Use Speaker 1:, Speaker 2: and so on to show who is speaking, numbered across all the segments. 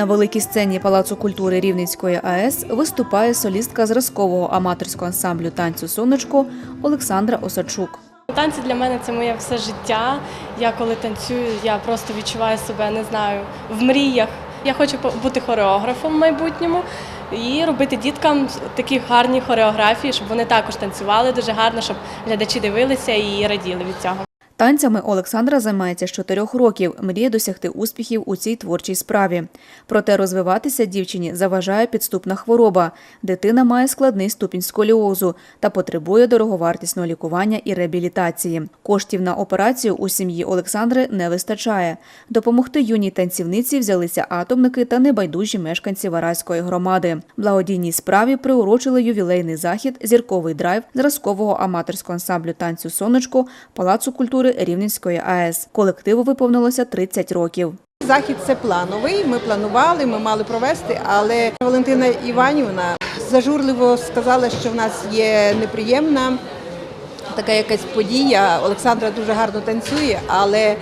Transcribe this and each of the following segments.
Speaker 1: На великій сцені Палацу культури Рівненської АЕС виступає солістка зразкового аматорського ансамблю танцю Сонечко Олександра Осадчук.
Speaker 2: Танці для мене це моє все життя. Я коли танцюю, я просто відчуваю себе, не знаю, в мріях. Я хочу бути хореографом в майбутньому і робити діткам такі гарні хореографії, щоб вони також танцювали дуже гарно, щоб глядачі дивилися і раділи від цього.
Speaker 1: Танцями Олександра займається з чотирьох років, мріє досягти успіхів у цій творчій справі. Проте розвиватися дівчині заважає підступна хвороба. Дитина має складний ступінь сколіозу та потребує дороговартісного лікування і реабілітації. Коштів на операцію у сім'ї Олександри не вистачає. Допомогти юній танцівниці взялися атомники та небайдужі мешканці Вараської громади. Благодійній справі приурочили ювілейний захід Зірковий драйв зразкового аматорського ансамблю танцю Сонечко Палацу культури Рівненської АЕС. Колективу виповнилося 30 років.
Speaker 3: Захід це плановий. Ми планували, ми мали провести, але Валентина Іванівна зажурливо сказала, що в нас є неприємна така якась подія. Олександра дуже гарно танцює, але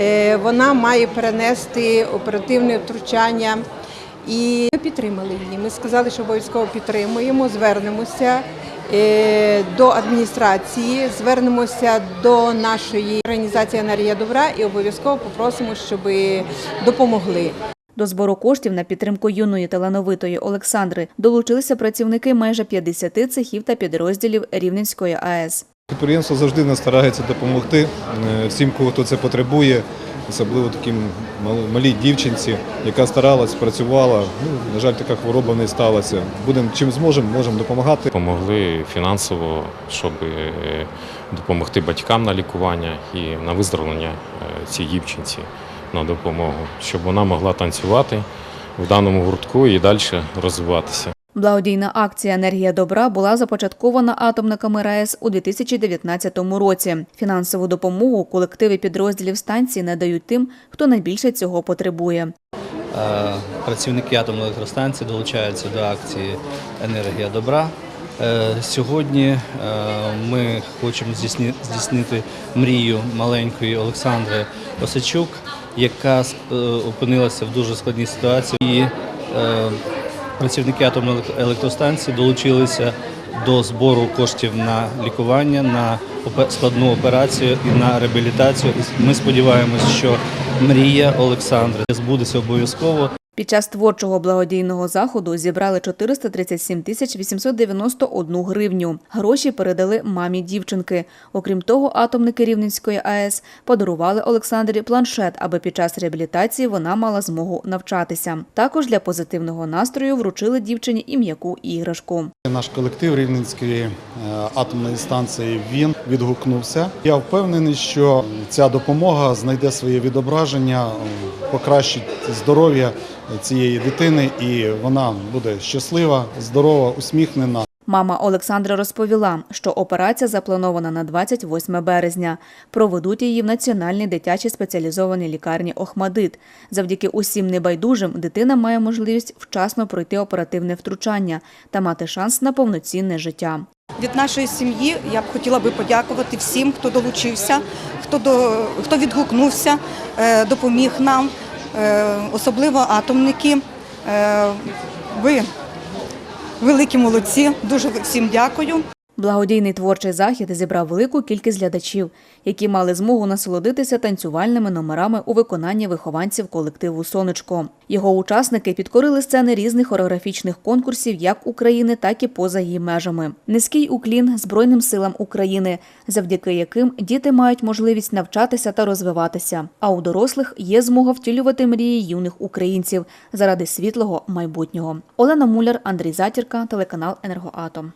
Speaker 3: е, вона має перенести оперативне втручання. І ми підтримали її. Ми сказали, що обов'язково підтримуємо, звернемося до адміністрації, звернемося до нашої організації енергія добра і обов'язково попросимо, щоб допомогли.
Speaker 1: До збору коштів на підтримку юної талановитої Олександри долучилися працівники майже 50 цехів та підрозділів Рівненської АЕС.
Speaker 4: Підприємство завжди нас старається допомогти е, всім, кого хто це потребує, особливо таким малій дівчинці, яка старалась, працювала. Ну, на жаль, така хвороба не сталася. Будемо чим зможемо, можемо допомагати.
Speaker 5: Помогли фінансово, щоб е, допомогти батькам на лікування і на виздоровлення цієї цій дівчинці на допомогу, щоб вона могла танцювати в даному гуртку і далі розвиватися.
Speaker 1: Благодійна акція Енергія добра була започаткована атомниками РаЕС у 2019 році. Фінансову допомогу колективи підрозділів станції надають тим, хто найбільше цього потребує.
Speaker 6: Е, Працівники атомної електростанції долучаються до акції Енергія добра. Е, Сьогодні е, ми хочемо здійснити мрію маленької Олександри Осичук, яка опинилася в дуже складній ситуації. Працівники атомної електростанції долучилися до збору коштів на лікування, на складну операцію і на реабілітацію. Ми сподіваємося, що мрія Олександра збудеться обов'язково.
Speaker 1: Під час творчого благодійного заходу зібрали 437 тисяч 891 гривню. Гроші передали мамі дівчинки. Окрім того, атомники Рівненської АЕС подарували Олександрі планшет, аби під час реабілітації вона мала змогу навчатися. Також для позитивного настрою вручили дівчині і м'яку іграшку.
Speaker 7: Наш колектив Рівненської е, атомної станції він відгукнувся. Я впевнений, що ця допомога знайде своє відображення, покращить здоров'я цієї дитини, і вона буде щаслива, здорова, усміхнена.
Speaker 1: Мама Олександра розповіла, що операція запланована на 28 березня. Проведуть її в Національній дитячій спеціалізованій лікарні Охмадит. Завдяки усім небайдужим дитина має можливість вчасно пройти оперативне втручання та мати шанс на повноцінне життя.
Speaker 8: Від нашої сім'ї я б хотіла би подякувати всім, хто долучився, хто до хто відгукнувся, е, допоміг нам, е, особливо атомники. Е, Ви великі молодці. Дуже всім дякую.
Speaker 1: Благодійний творчий захід зібрав велику кількість глядачів, які мали змогу насолодитися танцювальними номерами у виконанні вихованців колективу Сонечко. Його учасники підкорили сцени різних хореографічних конкурсів як України, так і поза її межами. Низький уклін Збройним силам України, завдяки яким діти мають можливість навчатися та розвиватися. А у дорослих є змога втілювати мрії юних українців заради світлого майбутнього. Олена Муляр, Андрій Затірка, телеканал Енергоатом.